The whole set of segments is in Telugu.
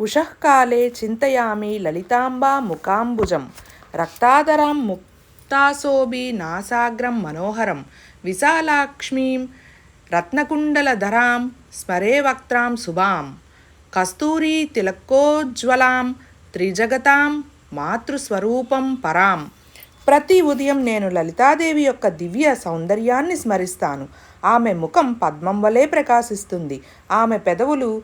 ఉషఃకాలే చింతయామి లలితాంబా ముకాంబుజం రక్తాదరాం ముక్తాశోభి నాసాగ్రం మనోహరం. విశాలాక్ష్మీం రత్నకుండలధరాం స్మరే వక్త్రాం శుభాం. కస్తూరీ తిలకోజ్వలాం త్రిజగతాం మాతృస్వరూపం పరాం. ప్రతి ఉదయం నేను లలితాదేవి యొక్క దివ్య సౌందర్యాన్ని స్మరిస్తాను. ఆమె ముఖం పద్మం వలె ప్రకాశిస్తుంది. ఆమె పెదవులు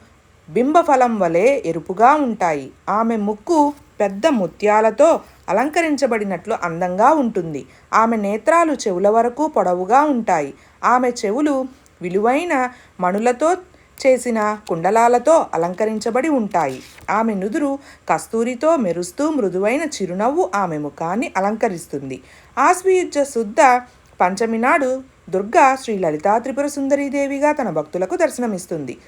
బింబఫలం వలె ఎరుపుగా ఉంటాయి. ఆమె ముక్కు పెద్ద ముత్యాలతో అలంకరించబడినట్లు అందంగా ఉంటుంది. ఆమె నేత్రాలు చెవుల వరకు పొడవుగా ఉంటాయి. ఆమె చెవులు విలువైన మణులతో చేసిన కుండలాలతో అలంకరించబడి ఉంటాయి. ఆమె నుదురు కస్తూరితో మెరుస్తూ మృదువైన చిరునవ్వు ఆమె ముఖాన్ని అలంకరిస్తుంది. ఆస్వియుజ శుద్ధ పంచమి నాడు దుర్గా శ్రీ లలితా త్రిపుర సుందరీదేవిగా తన భక్తులకు దర్శనమిస్తుంది.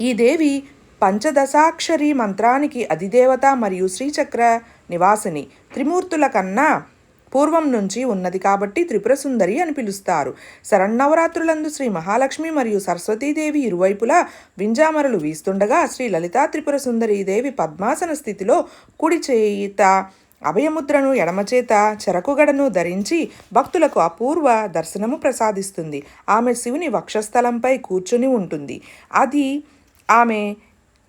ఈ దేవి పంచదశాక్షరి మంత్రానికి అధిదేవత మరియు శ్రీచక్ర నివాసిని. త్రిమూర్తుల కన్నా పూర్వం నుంచి ఉన్నది కాబట్టి త్రిపుర సుందరి అని పిలుస్తారు. శరన్నవరాత్రులందు శ్రీ మహాలక్ష్మి మరియు సరస్వతీదేవి ఇరువైపులా వింజామరలు వీస్తుండగా శ్రీ లలితా త్రిపుర సుందరీదేవి పద్మాసన స్థితిలో కుడి చేయిత అభయముద్రను ఎడమచేత చెరకుగడను ధరించి భక్తులకు అపూర్వ దర్శనము ప్రసాదిస్తుంది. ఆమె శివుని వక్షస్థలంపై కూర్చుని ఉంటుంది. అది ఆమె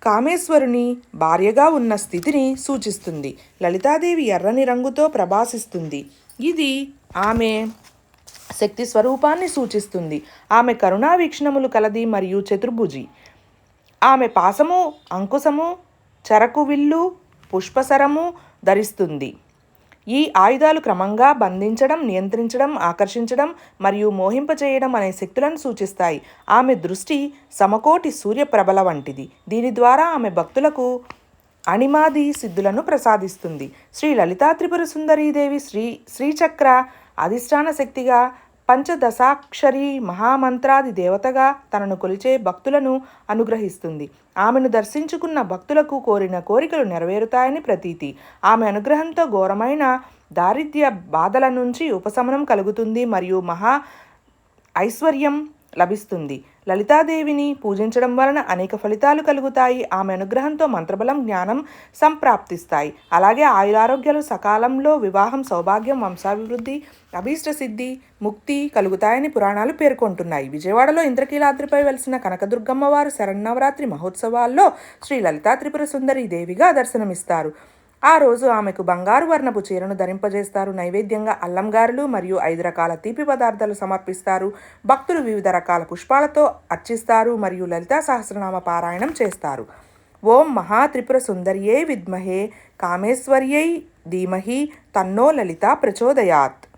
కామేశ్వరుని భార్యగా ఉన్న స్థితిని సూచిస్తుంది. లలితాదేవి ఎర్రని రంగుతో ప్రభాసిస్తుంది. ఇది ఆమె శక్తి స్వరూపాన్ని సూచిస్తుంది. ఆమె కరుణా వీక్షణములు కలది మరియు చతుర్భుజి. ఆమె పాసము అంకుశము చెరకు విల్లు పుష్పసరము ధరిస్తుంది. ఈ ఆయుధాలు క్రమంగా బంధించడం నియంత్రించడం ఆకర్షించడం మరియు మోహింపజేయడం అనే శక్తులను సూచిస్తాయి. ఆమె దృష్టి సమకోటి సూర్యప్రభల వంటిది. దీని ద్వారా ఆమె భక్తులకు అణిమాది సిద్ధులను ప్రసాదిస్తుంది. శ్రీ లలితా త్రిపుర సుందరీదేవి శ్రీ శ్రీచక్ర అధిష్టాన శక్తిగా పంచదశాక్షరి మహామంత్రాది దేవతగా తనను కొలిచే భక్తులను అనుగ్రహిస్తుంది. ఆమెను దర్శించుకున్న భక్తులకు కోరిన కోరికలు నెరవేరుతాయని ప్రతీతి. ఆమె అనుగ్రహంతో ఘోరమైన దారిద్ర్య బాధల నుంచి ఉపశమనం కలుగుతుంది మరియు మహా ఐశ్వర్యం లభిస్తుంది. లలితాదేవిని పూజించడం వలన అనేక ఫలితాలు కలుగుతాయి. ఆమె అనుగ్రహంతో మంత్రబలం జ్ఞానం సంప్రాప్తిస్తాయి. అలాగే ఆయురారోగ్యాలు సకాలంలో వివాహం సౌభాగ్యం వంశాభివృద్ధి అభీష్ట సిద్ధి ముక్తి కలుగుతాయని పురాణాలు పేర్కొంటున్నాయి. విజయవాడలో ఇంద్రకీలాద్రిపై వెలిసిన కనకదుర్గమ్మ వారు శరన్నవరాత్రి మహోత్సవాల్లో శ్రీ లలితా త్రిపుర సుందరి దేవిగా దర్శనమిస్తారు. ఆ రోజు ఆమెకు బంగారు వర్ణపు చీరను ధరింపజేస్తారు. నైవేద్యంగా అల్లంగారులు మరియు ఐదు రకాల తీపి పదార్థాలు సమర్పిస్తారు. భక్తులు వివిధ రకాల పుష్పాలతో అర్చిస్తారు మరియు లలితా సహస్రనామ పారాయణం చేస్తారు. ఓం మహా త్రిపుర విద్మహే. కామేశ్వర్యై ధీమహి. తన్నో లలిత ప్రచోదయాత్.